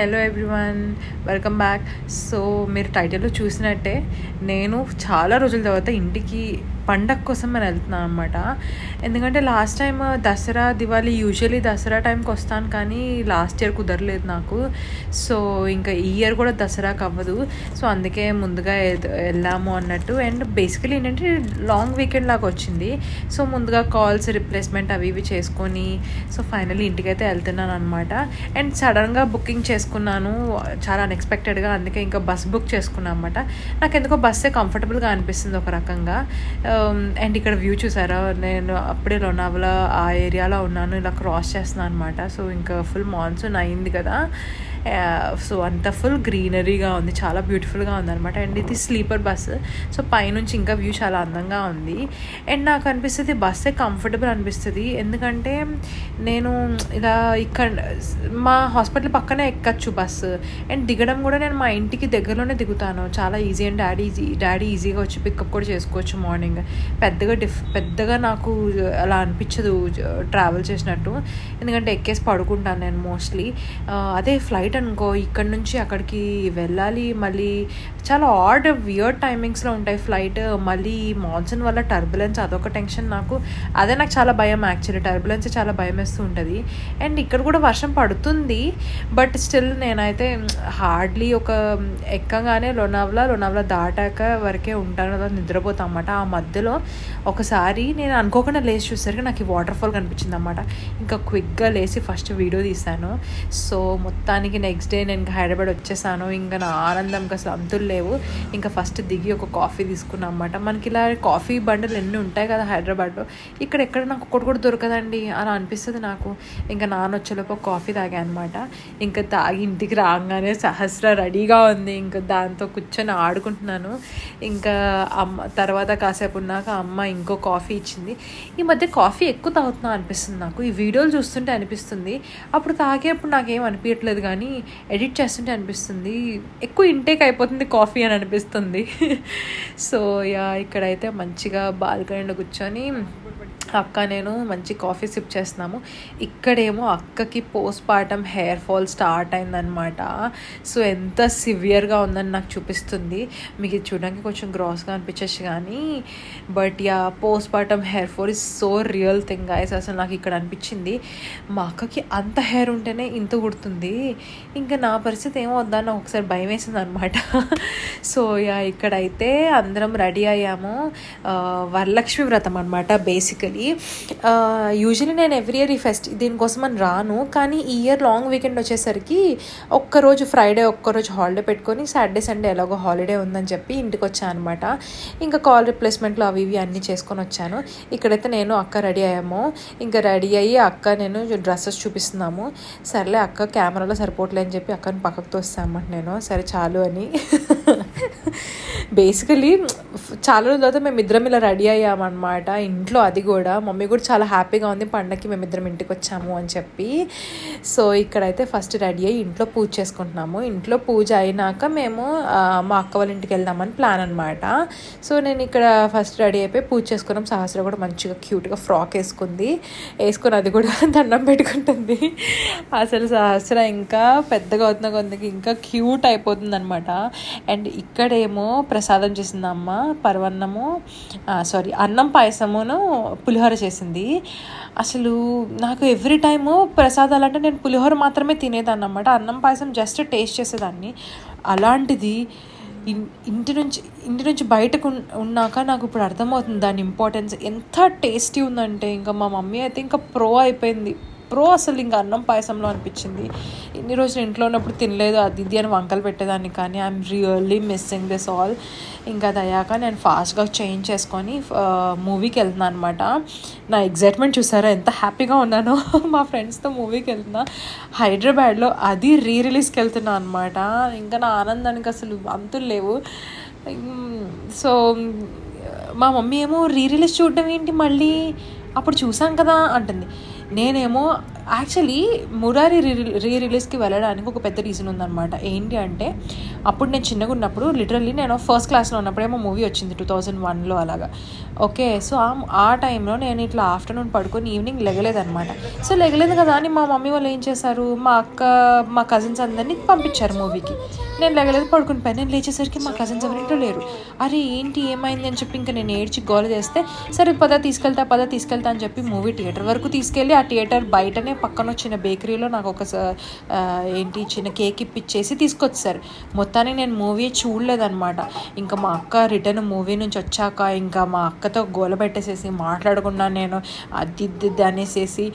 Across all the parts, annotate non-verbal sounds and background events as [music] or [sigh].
Hello everyone welcome back. So మీరు టైటిల్లో చూసినట్టే నేను చాలా రోజుల తర్వాత ఇంటికి పండగ కోసం నేను వెళ్తున్నాను అనమాట ఎందుకంటే last time Dasara Diwali usually Dasara టైంకి వస్తాను కానీ లాస్ట్ ఇయర్ కుదరలేదు నాకు. సో ఇంకా ఈ ఇయర్ కూడా దసరాకి అవ్వదు. సో అందుకే ముందుగా వెళ్దాము వెళ్ళాము అన్నట్టు. అండ్ బేసికలీ ఏంటంటే లాంగ్ వీకెండ్ లాగా వచ్చింది. సో ముందుగా కాల్స్ రిప్లేస్మెంట్ అవి ఇవి చేసుకొని సో ఫైనల్లీ ఇంటికైతే వెళ్తున్నాను అనమాట అండ్ సడన్గా బుకింగ్ చేసుకున్నాను. చాలా అన్ఎక్స్పెక్టెడ్గా అందుకే ఇంకా బస్ బుక్ చేసుకున్నాను అనమాట నాకు ఎందుకో బస్సే కంఫర్టబుల్గా అనిపిస్తుంది ఒక రకంగా. Uh, Um, అండ్ ఇక్కడ వ్యూ చూసారా? నేను అప్పుడే లోనావలా ఆ ఏరియాలో ఉన్నాను ఇలా క్రాస్ చేస్తున్నాను అనమాట సో ఇంకా ఫుల్ మాన్సూన్ అయింది కదా. సో అంత ఫుల్ గ్రీనరీగా ఉంది చాలా బ్యూటిఫుల్గా ఉంది అనమాట అండ్ ఇది స్లీపర్ బస్సు సో పైనుంచి ఇంకా వ్యూ చాలా అందంగా ఉంది. అండ్ నాకు అనిపిస్తుంది బస్సే కంఫర్టబుల్ అనిపిస్తుంది. ఎందుకంటే నేను ఇలా ఇక్కడ మా హాస్పిటల్ పక్కనే ఎక్కచ్చు బస్సు అండ్ దిగడం కూడా నేను మా ఇంటికి దగ్గరలోనే దిగుతాను. చాలా easy and daddy easy daddy ఈజీగా వచ్చి పికప్ కూడా చేసుకోవచ్చు మార్నింగ్ పెద్దగా డిఫ్ పెద్దగా నాకు అలా అనిపించదు ట్రావెల్ చేసినట్టు. ఎందుకంటే ఎక్కేసి పడుకుంటాను నేను మోస్ట్లీ అదే ఫ్లైట్ అనుకో ఇక్కడ నుంచి అక్కడికి వెళ్ళాలి మళ్ళీ చాలా ఆర్డ్ వియర్డ్ టైమింగ్స్లో ఉంటాయి ఫ్లైట్ మళ్ళీ మాన్సూన్ వల్ల టర్బులెన్స్ అదొక టెన్షన్ నాకు. అదే నాకు చాలా భయం యాక్చువల్లీ టర్బులెన్స్ చాలా భయం వేస్తూ ఉంటుంది. అండ్ ఇక్కడ కూడా వర్షం పడుతుంది బట్ స్టిల్ నేనైతే హార్డ్లీ ఒక ఎక్కగానే లోనావ్లా లోనావ్లా దాటాక వరకే ఉంటాను కదా నిద్రపోతాం అన్నమాట. ఆ మధ్యలో ఒకసారి నేను అనుకోకుండా లేచి చూసరికి నాకు ఈ వాటర్ ఫాల్ కనిపించింది అనమాట ఇంకా క్విక్గా లేచి ఫస్ట్ వీడియో తీశాను. సో మొత్తానికి నెక్స్ట్ డే నేను ఇంకా హైదరాబాద్ వచ్చేసాను. ఇంకా నా ఆనందం ఇంకా సంతులు లేవు. ఇంకా ఫస్ట్ దిగి ఒక కాఫీ తీసుకున్నాను అనమాట మనకి ఇలా కాఫీ బండలు ఎన్ని ఉంటాయి కదా హైదరాబాద్లో. ఇక్కడ ఎక్కడ నాకు ఒక్కటి కూడా దొరకదండి అలా అనిపిస్తుంది నాకు. ఇంకా నాన్న వచ్చేలోపు కాఫీ తాగాను అనమాట ఇంకా తాగి ఇంటికి రాగానే సహస్ర రెడీగా ఉంది. ఇంకా దాంతో కూర్చొని ఆడుకుంటున్నాను. ఇంకా అమ్మ తర్వాత కాసేపు ఉన్నాక అమ్మ ఇంకో కాఫీ ఇచ్చింది. ఈ మధ్య కాఫీ ఎక్కువ తాగుతున్నా అనిపిస్తుంది నాకు. ఈ వీడియోలు చూస్తుంటే అనిపిస్తుంది. అప్పుడు తాగేప్పుడు నాకేం అనిపించట్లేదు కానీ ఎడిట్ చేస్తుంటే అనిపిస్తుంది. ఎక్కువ ఇంటేక్ అయిపోతుంది కాఫీ అని అనిపిస్తుంది. [laughs] సో యా ఇక్కడైతే మంచిగా బాల్కనీలో కూర్చొని అక్క నేను మంచి కాఫీ సిప్ చేస్తున్నాము. ఇక్కడేమో అక్కకి post partum hair fall start అయిందనమాట సో ఎంత సివియర్గా ఉందని నాకు చూపిస్తుంది. మీకు ఇది చూడడానికి కొంచెం గ్రాస్గా అనిపించచ్చు కానీ but yeah post partum hair fall is so real thing guys అసలు నాకు ఇక్కడ అనిపించింది మా అక్కకి అంత హెయిర్ ఉంటేనే ఇంత గుర్తుంది. ఇంకా నా పరిస్థితి ఏమవుద్దా నాకు ఒకసారి భయం వేసింది అనమాట [laughs] సో యా ఇక్కడైతే అందరం రెడీ అయ్యాము. వరలక్ష్మి వ్రతం అనమాట బేసికలీ. యూజువలీ నేను ఎవ్రీ ఇయర్ ఈ ఫెస్ట్ దీనికోసం అని రాను కానీ ఈ ఇయర్ లాంగ్ వీకెండ్ వచ్చేసరికి ఒక్కరోజు ఫ్రైడే ఒక్కరోజు హాలిడే పెట్టుకొని సాటర్డే సండే ఎలాగో హాలిడే ఉందని చెప్పి ఇంటికి వచ్చాను అనమాట ఇంకా కాల్ రిప్లేస్మెంట్లు అవి ఇవి అన్నీ చేసుకొని వచ్చాను. ఇక్కడైతే నేను అక్క రెడీ అయ్యాము. ఇంకా రెడీ అయ్యి అక్క నేను డ్రెస్సెస్ చూపిస్తున్నాము. సర్లే అక్క కెమెరాలో సరిపోవట్లే అని చెప్పి అక్కని పక్కకు తోస్తామంట నేను. సరే చాలు అని. [laughs] బేసికలీ చాలా రోజుల తర్వాత మేమిద్దరం ఇలా రెడీ అయ్యామన్నమాట. ఇంట్లో అది కూడా మమ్మీ కూడా చాలా హ్యాపీగా ఉంది. పండగకి మేమిద్దరం ఇంటికి వచ్చాము అని చెప్పి. సో ఇక్కడైతే ఫస్ట్ రెడీ అయ్యి ఇంట్లో పూజ చేసుకుంటున్నాము. ఇంట్లో పూజ అయినాక మేము మా అక్క వాళ్ళ ఇంటికి వెళ్దామని ప్లాన్ అనమాట సో నేను ఇక్కడ ఫస్ట్ రెడీ అయిపోయి పూజ చేసుకున్నాం. సహస్ర కూడా మంచిగా క్యూట్గా ఫ్రాక్ వేసుకుంది. వేసుకుని అది కూడా [laughs] దండం పెట్టుకుంటుంది. అసలు సహస్ర ఇంకా పెద్దగా అవుతున్న కొందకి ఇంకా క్యూట్ అయిపోతుంది అనమాట అండ్ ఇక్కడేమో ప్రసాదం చేసింది అమ్మ. పరవన్నము సారీ అన్నం పాయసమును పులిహోర పులిహోర చేసింది. అసలు నాకు ఎవ్రీ టైము ప్రసాదాలు అంటే నేను పులిహోర మాత్రమే తినేదాన్ని అనమాట అన్నం పాయసం జస్ట్ టేస్ట్ చేసేదాన్ని. అలాంటిది ఇంటి నుంచి ఇంటి నుంచి బయటకు ఉన్నాక నాకు ఇప్పుడు అర్థమవుతుంది దాని ఇంపార్టెన్స్. ఎంత టేస్టీ ఉందంటే ఇంకా మా మమ్మీ అయితే ఇంకా ప్రో అయిపోయింది. ప్రో అసలు ఇంకా అన్నం పాయసంలో అనిపించింది. ఇన్ని రోజులు ఇంట్లో ఉన్నప్పుడు తినలేదు అది ఇది అని వంకలు పెట్టేదాన్ని కానీ I'm really missing this all ఇంకా అది అయ్యాక నేను ఫాస్ట్గా చేంజ్ చేసుకొని మూవీకి వెళ్తున్నాను అనమాట నా ఎగ్జైట్మెంట్ చూసారా? ఎంత హ్యాపీగా ఉన్నానో. [laughs] మా ఫ్రెండ్స్తో మూవీకి వెళ్తున్నా. హైదరాబాద్లో అది రీ రిలీజ్కి వెళ్తున్నా అనమాట ఇంకా నా ఆనందానికి అసలు అంతులు లేవు. సో మా మమ్మీ ఏమో రీ రిలీజ్ చూడడం ఏంటి మళ్ళీ? అప్పుడు చూసాం కదా అంటుంది. నేనేమో యాక్చువల్లీ మురారి రీ రీ రిలీజ్కి వెళ్ళడానికి ఒక పెద్ద రీజన్ ఉందన్నమాట. ఏంటి అంటే అప్పుడు నేను చిన్నగా ఉన్నప్పుడు లిటరల్లీ నేను ఫస్ట్ క్లాస్లో ఉన్నప్పుడేమో మూవీ వచ్చింది టూ థౌజండ్ వన్లో అలాగా. ఓకే సో ఆ ఆ టైంలో నేను ఇట్లా ఆఫ్టర్నూన్ పడుకొని ఈవినింగ్ లెగలేదన్నమాట. సో లెగలేదు కదా అని మా మమ్మీ వాళ్ళు ఏం చేశారు? మా అక్క మా కజిన్స్ అందరినీ పంపించారు మూవీకి నేను లెగలేదు పడుకుని పోయి నేను లేచేసరికి మా కజిన్స్ ఎవరింటో లేరు. అరే ఏంటి ఏమైంది అని చెప్పి ఇంకా నేను ఏడ్చి గోల చేస్తే సరే పద తీసుకెళ్తా పద తీసుకెళ్తా అని చెప్పి మూవీ థియేటర్ వరకు తీసుకెళ్ళి ఆ థియేటర్ బయటనే పక్కన వచ్చిన బేకరీలో నాకు ఒక ఏంటి చిన్న కేక్ ఇప్పించేసి తీసుకొచ్చారు. మొత్తానికి నేను మూవీ చూడలేదన్నమాట. ఇంకా మా అక్క రిటర్న్ మూవీ నుంచి వచ్చాక ఇంకా మా అక్కతో గోల పెట్టేసేసి మాట్లాడకుండా నేను అది ఇది అనేసేసి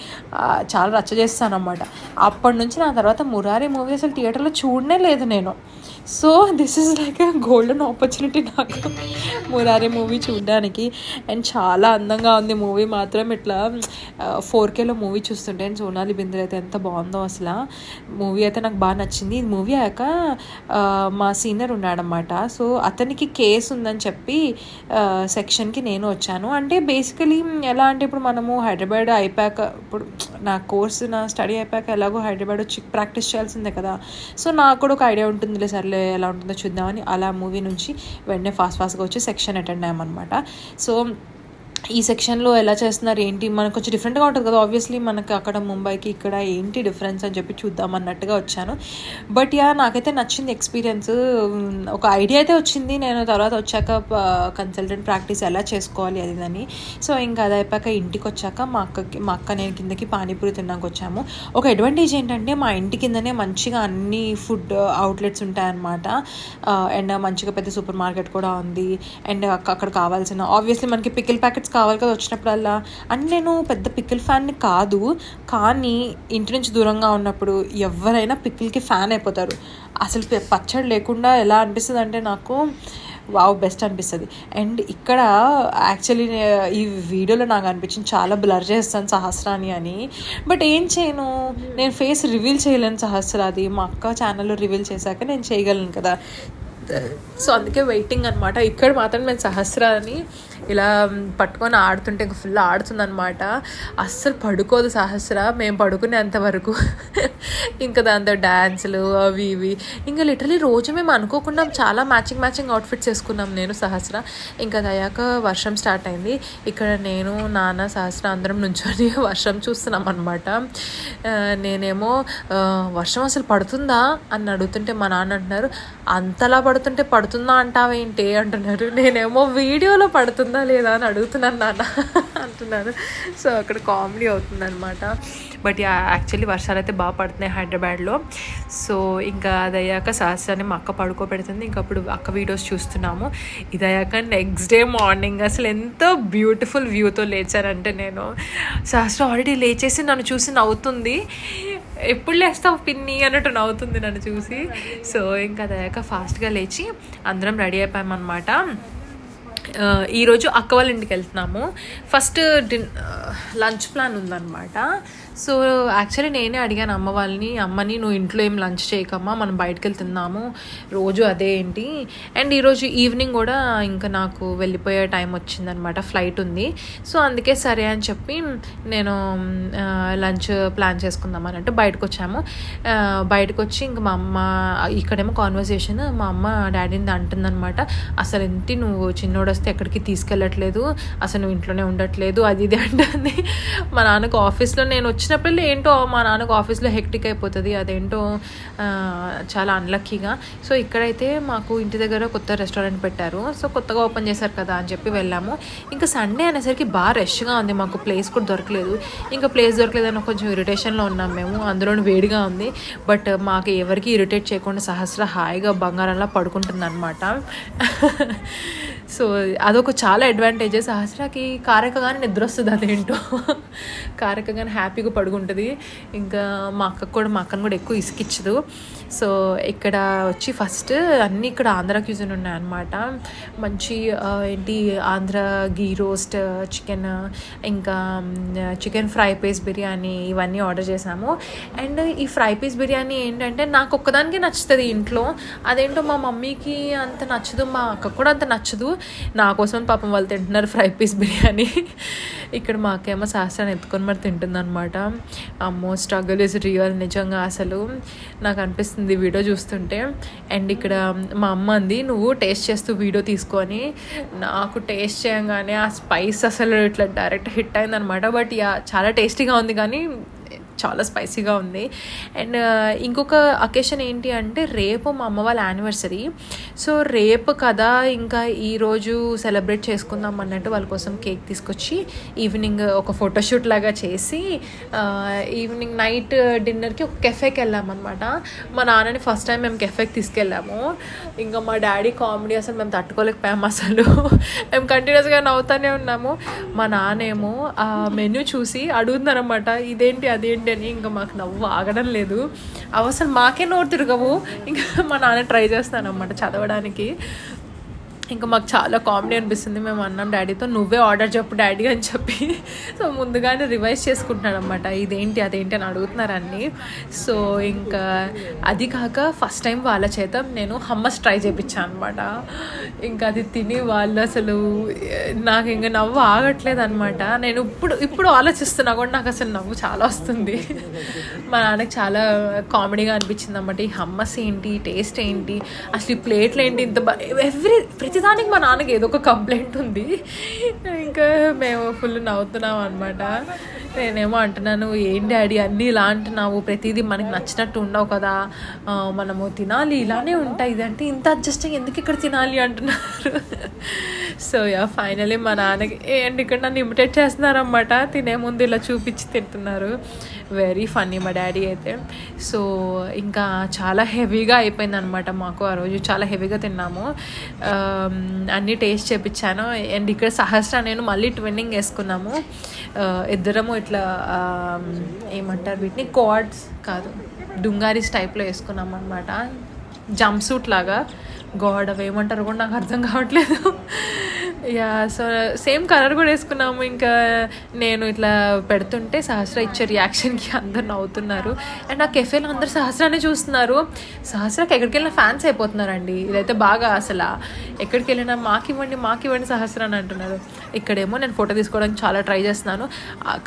చాలా రచ్చ చేస్తానమాట అప్పటి నుంచి నా తర్వాత మురారి మూవీ అసలు థియేటర్లో చూడనే లేదు నేను. So this is like golden opportunity నాకు మురారి మూవీ చూడడానికి. అండ్ చాలా అందంగా ఉంది మూవీ మాత్రం. ఇట్లా ఫోర్ కేలో మూవీ చూస్తుంటే అండ్ సోనాలి బిందర్ అయితే ఎంత బాగుందో అసలు. మూవీ అయితే నాకు బాగా నచ్చింది. మూవీ అయ్యాక మా సీనియర్ ఉన్నాడనమాట సో అతనికి కేసు ఉందని చెప్పి సెక్షన్కి నేను వచ్చాను. అంటే బేసికలీ ఎలా అంటే ఇప్పుడు మనము హైదరాబాద్ అయిపోయాక ఇప్పుడు నా కోర్స్ నా స్టడీ అయిపోయాక ఎలాగో హైదరాబాద్ వచ్చి ప్రాక్టీస్ చేయాల్సిందే కదా. సో నాకు కూడా ఒక ఐడియా ఉంటుందిలే సర్లే ఎలా ఉంటుందో చూద్దామని. అలా మూవీ నుంచి వెంటనే ఫాస్ట్ ఫాస్ట్గా వచ్చి సెక్షన్ అటెండ్ అయ్యామన్నమాట. సో ఈ సెక్షన్లో ఎలా చేస్తున్నారు ఏంటి? మనకు కొంచెం డిఫరెంట్గా ఉంటుంది కదా. ఆబ్వియస్లీ మనకి అక్కడ ముంబైకి ఇక్కడ ఏంటి డిఫరెన్స్ అని చెప్పి చూద్దాం అన్నట్టుగా వచ్చాను. బట్ యా నాకైతే నచ్చింది ఎక్స్పీరియన్స్ ఒక ఐడియా అయితే వచ్చింది. నేను తర్వాత వచ్చాక కన్సల్టెంట్ ప్రాక్టీస్ ఎలా చేసుకోవాలి అది అని సో ఇంకా అది అయిపోయాక ఇంటికి వచ్చాక మా అక్కకి మా అక్క నేను కిందకి పానీపూరి తిన్నాక వచ్చాము. ఒక అడ్వాంటేజ్ ఏంటంటే మా ఇంటి కిందనే మంచిగా అన్ని ఫుడ్ అవుట్లెట్స్ ఉంటాయన్నమాట. అండ్ మంచిగా పెద్ద సూపర్ మార్కెట్ కూడా ఉంది. అండ్ అక్కడ కావాల్సిన ఆబ్వియస్లీ మనకి పికిల్ ప్యాకెట్స్ కావాలి కదా వచ్చినప్పుడల్లా. అంటే నేను పెద్ద పికిల్ ఫ్యాన్ని కాదు కానీ ఇంటి నుంచి దూరంగా ఉన్నప్పుడు ఎవరైనా పికిల్కి ఫ్యాన్ అయిపోతారు. అసలు పచ్చడి లేకుండా ఎలా అనిపిస్తుంది అంటే నాకు వావ్ బెస్ట్ అనిపిస్తుంది. అండ్ ఇక్కడ యాక్చువల్లీ ఈ వీడియోలో నాకు అనిపించింది చాలా బ్లర్ చేస్తాను సహస్రాని అని. బట్ ఏం చేయను నేను ఫేస్ రివీల్ చేయలేను సహస్రాది. మా అక్క ఛానల్లో రివీల్ చేశాక నేను చేయగలను కదా. సో అందుకే వెయిటింగ్ అనమాట ఇక్కడ మాత్రం నేను సహస్రాన్ని ఇలా పట్టుకొని ఆడుతుంటే ఇంకా ఫుల్ ఆడుతుందనమాట అస్సలు పడుకోదు సహస్ర మేము పడుకునేంత వరకు. ఇంకా దాంతో డ్యాన్సులు అవి ఇవి. ఇంకా లిటరలీ రోజు మేము అనుకోకుండా చాలా మ్యాచింగ్ మ్యాచింగ్ అవుట్ఫిట్స్ వేసుకున్నాం నేను సహస్ర. ఇంకా అది అయ్యాక వర్షం స్టార్ట్ అయింది. ఇక్కడ నేను నాన్న సహస్ర అందరం నుంచొని [laughs] వర్షం చూస్తున్నాం అనమాట నేనేమో వర్షం అసలు పడుతుందా? అని అడుగుతుంటే మా నాన్న అంటున్నారు అంతలా పడుతుంటే పడుతుందా అంటావేంటి? అంటున్నారు. నేనేమో వీడియోలో పడుతుందా లేదా అని అడుగుతున్నాను నాన్న అంటున్నాను సో అక్కడ కామెడీ అవుతుందన్నమాట. బట్ యాక్చువల్లీ వర్షాలు అయితే బాగా పడుతున్నాయి హైదరాబాద్లో. సో ఇంకా అదయ్యాక సహస్రాన్ని మా అక్క పడుకోబెడుతుంది. ఇంకా అప్పుడు అక్క వీడియోస్ చూస్తున్నాము. ఇదయ్యాక నెక్స్ట్ డే మార్నింగ్ అసలు ఎంత బ్యూటిఫుల్ వ్యూతో లేచానంటే నేను. సహస్రం ఆల్రెడీ లేచేసి నన్ను చూసి నవ్వుతుంది. ఎప్పుడు లేస్తావు పిన్ని అన్నట్టు నవ్వుతుంది నన్ను చూసి. సో ఇంకా అది అయ్యాక ఫాస్ట్గా లేచి అందరం రెడీ అయిపోయామన్నమాట. ఈరోజు అక్క వాళ్ళ ఇంటికి వెళ్తున్నాము. ఫస్ట్ డిన్ లంచ్ ప్లాన్ ఉందన్నమాట. సో యాక్చువల్లీ నేనే అడిగాను అమ్మ వాళ్ళని అమ్మని నువ్వు ఇంట్లో ఏం లంచ్ చేయకమ్మా మనం బయటకు వెళ్తున్నాము రోజు అదే ఏంటి? అండ్ ఈరోజు ఈవినింగ్ కూడా ఇంకా నాకు వెళ్ళిపోయే టైం వచ్చిందనమాట ఫ్లైట్ ఉంది. సో అందుకే సరే అని చెప్పి నేను లంచ్ ప్లాన్ చేసుకుందాం అని అంటే బయటకు వచ్చాము బయటకు వచ్చి ఇంకా మా అమ్మ ఇక్కడేమో కాన్వర్సేషన్ మా అమ్మ డాడీని అంటుందన్నమాట అసలు ఏంటి నువ్వు చిన్నోడు వస్తే ఎక్కడికి తీసుకెళ్ళట్లేదు అసలు నువ్వు ఇంట్లోనే ఉండట్లేదు అది ఇది అంటుంది. మా నాన్నకు ఆఫీస్లో నేను వచ్చి వచ్చినప్పుడు ఏంటో మా నాన్నకు ఆఫీస్లో హెక్టిక్ అయిపోతుంది అదేంటో చాలా అన్లక్కీగా సో ఇక్కడైతే మాకు ఇంటి దగ్గర కొత్త రెస్టారెంట్ పెట్టారు. సో కొత్తగా ఓపెన్ చేశారు కదా అని చెప్పి వెళ్ళాము. ఇంకా సండే అనేసరికి బాగా రష్గా ఉంది. మాకు ప్లేస్ కూడా దొరకలేదు. ఇంకా ప్లేస్ దొరకలేదని కొంచెం ఇరిటేషన్లో ఉన్నాం మేము. అందులోనూ వేడిగా ఉంది. బట్ మాకు ఎవరికి ఇరిటేట్ చేయకుండా సహస్ర హాయిగా బంగారంలా పడుకుంటుంది అనమాట సో అదొక చాలా అడ్వాంటేజెస్ సహస్రాకి కారకగానే నిద్ర వస్తుంది అదేంటో. కారకగానే హ్యాపీగా పడుకుంటుంది ఇంకా మా అక్కకు కూడా మా అక్కను కూడా ఎక్కువ ఇసుకిచ్చదు. సో ఇక్కడ వచ్చి ఫస్ట్ అన్నీ ఇక్కడ ఆంధ్ర క్యూజన్ ఉన్నాయన్నమాట మంచి ఏంటి ఆంధ్ర గీ రోస్ట్ చికెన్ ఇంకా చికెన్ ఫ్రై పీస్ బిర్యానీ ఇవన్నీ ఆర్డర్ చేశాము అండ్ ఈ ఫ్రై పీస్ బిర్యానీ ఏంటంటే నాకు ఒక్కదానికి నచ్చుతుంది ఇంట్లో. అదేంటో మా మమ్మీకి అంత నచ్చదు మా అక్క కూడా అంత నచ్చదు. నా కోసం పాపం వాళ్ళు తింటున్నారు ఫ్రై పీస్ బిర్యానీ. ఇక్కడ మా అక్కేమో శాస్త్రాన్ని ఎత్తుకొని మరి తింటుంది అనమాట అమ్మో స్ట్రగుల్ ఇస్ రియల్ నిజంగా అసలు. నాకు అనిపిస్తుంది ఈ వీడియో చూస్తుంటే. అండ్ ఇక్కడ మా అమ్మ అంది నువ్వు టేస్ట్ చేస్తూ వీడియో తీసుకొని నాకు టేస్ట్ చేయగానే ఆ స్పైస్ అసలు ఇట్లా డైరెక్ట్ హిట్ అయిందనమాట. బట్ యా చాలా టేస్టీగా ఉంది కానీ చాలా స్పైసీగా ఉంది. అండ్ uh, ఇంకొక అకేషన్ ఏంటి అంటే రేపు మా అమ్మ వాళ్ళ యానివర్సరీ సో రేపు కదా ఇంకా ఈరోజు సెలబ్రేట్ చేసుకుందాం అన్నట్టు వాళ్ళ కోసం కేక్ తీసుకొచ్చి ఈవినింగ్ ఒక ఫోటోషూట్ లాగా చేసి ఈవినింగ్ నైట్ డిన్నర్కి ఒక కెఫేకి వెళ్ళామన్నమాట మా నాన్నని ఫస్ట్ టైం మేము కెఫేకి తీసుకెళ్ళాము. ఇంకా మా డాడీ కామెడీ అసలు మేము తట్టుకోలేకపోయాము అసలు. మేము కంటిన్యూస్గా నవ్వుతూనే ఉన్నాము. మా నాన్నేమో ఆ మెనూ చూసి అడుగుతున్నారన్నమాట ఇదేంటి అదేంటి? అని ఇంకా మాకు నవ్వు ఆగడం లేదు. అవసరం మాకే నోరు తిరగవు. ఇంకా మా నాన్న ట్రై చేస్తానన్నమాట చదవడానికి. ఇంకా మాకు చాలా కామెడీ అనిపిస్తుంది. మేము అన్నాం డాడీతో నువ్వే ఆర్డర్ చెప్పు డాడీ అని చెప్పి. సో ముందుగానే రివైజ్ చేసుకుంటున్నాడు అనమాట ఇదేంటి అదేంటి అని అడుగుతున్నారని సో ఇంకా అది కాక ఫస్ట్ టైం వాళ్ళ చేత నేను హమ్మస్ ట్రై చేయించాను అనమాట ఇంకా అది తిని వాళ్ళు అసలు నాకు ఇంకా నవ్వు ఆగట్లేదు అనమాట నేను ఇప్పుడు ఇప్పుడు ఆలోచిస్తున్నా కూడా నాకు అసలు నవ్వు చాలా వస్తుంది. మా నాన్నకి చాలా కామెడీగా అనిపించింది అనమాట ఈ హమ్మస్ ఏంటి టేస్ట్ ఏంటి అసలు ఈ ప్లేట్లు ఏంటి ఇంత ఎవ్రీ ప్రతిదానికి మా నాన్నకి ఏదో ఒక కంప్లైంట్ ఉంది. ఇంకా మేము ఫుల్ నవ్వుతున్నాం అనమాట నేనేమో అంటున్నాను ఏం డాడీ అన్నీ ఇలా అంటున్నావు ప్రతిదీ మనకి నచ్చినట్టు ఉండవు కదా. మనము తినాలి ఇలానే ఉంటాయి ఇదంటే ఇంత అడ్జస్టింగ్ ఎందుకు ఇక్కడ తినాలి? అంటున్నారు. సో యా ఫైనలీ మా నాన్నకి ఏంటి ఇక్కడ నన్ను ఇమిటేట్ చేస్తున్నారనమాట తినే ముందు ఇలా చూపించి తింటున్నారు. వెరీ ఫన్నీ మా డాడీ అయితే. సో ఇంకా చాలా హెవీగా అయిపోయింది అనమాట మాకు ఆ రోజు. చాలా హెవీగా తిన్నాము. అన్నీ టేస్ట్ చేపించాను. అండ్ ఇక్కడ సహస్ర నేను మళ్ళీ ట్విన్నింగ్ వేసుకున్నాము. ఇద్దరము ఇట్లా ఏమంటారు వీటిని? కోడ్స్ కాదు. డుంగారీస్ టైప్లో వేసుకున్నాం అనమాట జంప్ సూట్ లాగా. గాడ్ అవి ఏమంటారు కూడా నాకు అర్థం కావట్లేదు. యా సో సేమ్ కలర్ కూడా వేసుకున్నాము. ఇంకా నేను ఇట్లా పెడుతుంటే సహస్ర ఇచ్చే రియాక్షన్కి అందరు నవ్వుతున్నారు. అండ్ ఆ కెఫేలో అందరు సహస్రాన్ని చూస్తున్నారు. సహస్రకి ఎక్కడికి వెళ్ళిన ఫ్యాన్స్ అయిపోతున్నారండి. ఇదైతే బాగా అసలు ఎక్కడికి వెళ్ళినా మాకు ఇవ్వండి మాకు ఇవ్వండి సహస్ర అని అంటున్నారు. ఇక్కడేమో నేను ఫోటో తీసుకోవడానికి చాలా ట్రై చేస్తున్నాను.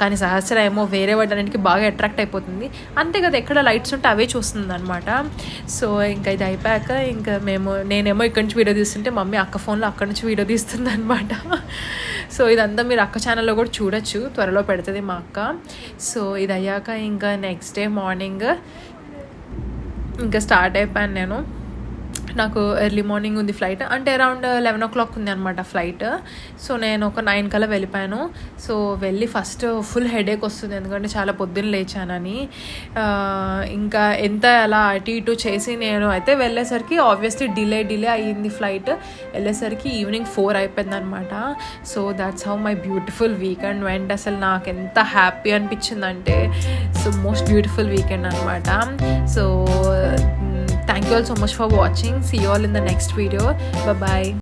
కానీ సహస్ర ఏమో వేరే వాటికి బాగా అట్రాక్ట్ అయిపోతుంది. అంతే కదా ఎక్కడ లైట్స్ ఉంటే అవే చూస్తుంది అనమాట సో ఇంకా ఇది అయిపోయాక ఇంకా మేము నేనేమో ఇక్కడి నుంచి వీడియో తీస్తుంటే మమ్మీ అక్క ఫోన్లో అక్కడి నుంచి వీడియో తీస్తుంది అనమాట సో ఇదంతా మీరు అక్క ఛానల్లో కూడా చూడొచ్చు. త్వరలో పెడుతుంది మా అక్క. సో ఇది అయ్యాక ఇంకా నెక్స్ట్ డే మార్నింగ్ ఇంకా స్టార్ట్ అయిపోయాను నేను. నాకు ఎర్లీ మార్నింగ్ ఉంది ఫ్లైట్ అంటే అరౌండ్ లెవెన్ ఓ క్లాక్ ఉంది అనమాట ఫ్లైట్ సో నేను ఒక నైన్ కల్లా వెళ్ళిపోయాను. సో వెళ్ళి ఫస్ట్ ఫుల్ హెడేక్ వస్తుంది. ఎందుకంటే చాలా పొద్దున్న లేచానని. ఇంకా ఎంత అలా అటు ఇటు చేసి నేను అయితే వెళ్ళేసరికి ఆబ్వియస్లీ డిలే డిలే అయ్యింది ఫ్లైట్ వెళ్ళేసరికి ఈవినింగ్ ఫోర్ అయిపోయింది అనమాట so that's how my beautiful weekend went అసలు నాకు ఎంత హ్యాపీ అనిపించిందంటే సో మోస్ట్ బ్యూటిఫుల్ వీకెండ్ అనమాట so thank you all so much for watching. See you all in the next video. Bye bye